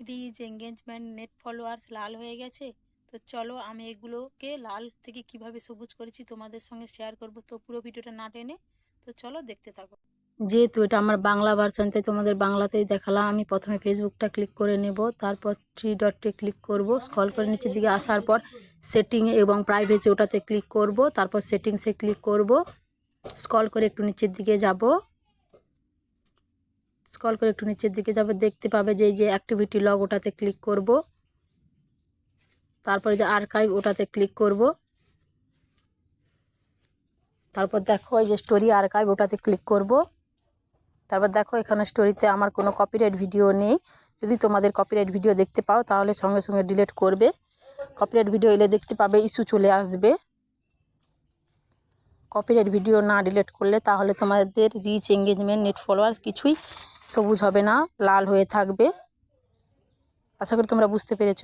Rich engagement net followers লাল হয়ে গেছে, তো চলো আমি এগুলোকে লাল থেকে কীভাবে সবুজ করেছি তোমাদের সঙ্গে শেয়ার করব। তো পুরো ভিডিওটা না টেনে, তো চলো দেখতে থাকো। যেহেতু এটা আমার বাংলা ভার্সান তাই তোমাদের বাংলাতেই দেখালাম। আমি প্রথমে ফেসবুকটা ক্লিক করে নেব, তারপর থ্রি ডটে ক্লিক করব। স্ক্রল করে নিচের দিকে আসার পর সেটিং এবং প্রাইভেসি ওটাতে ক্লিক করব। তারপর সেটিংসে ক্লিক করব। স্ক্রল করে একটু নিচের দিকে যাব। স্ক্রল করে একটু নিচের দিকে যাবে, দেখতে পাবে যে যে অ্যাক্টিভিটি লগ ওটাতে ক্লিক করব। তারপরে যে আর্কাইভ ওটাতে ক্লিক করব। তারপর দেখো এই যে স্টোরি আর্কাইভ ওটাতে ক্লিক করব। তারপর দেখো এখানে স্টোরিতে আমার কোনো কপিরাইট ভিডিও নেই। যদি তোমাদের কপিরাইট ভিডিও দেখতে পাও, তাহলে সঙ্গে সঙ্গে ডিলিট করবে। কপিরাইট ভিডিও এলে দেখতে পাবে ইস্যু চলে আসবে। কপিরাইট ভিডিও না ডিলিট করলে তাহলে তোমাদের রিচ এঙ্গেজমেন্ট নেট ফলোয়ার্স কিছুই সবুজ হবে না লাল হয়ে থাকবে। আশা করি তোমরা বুঝতে পেরেছ।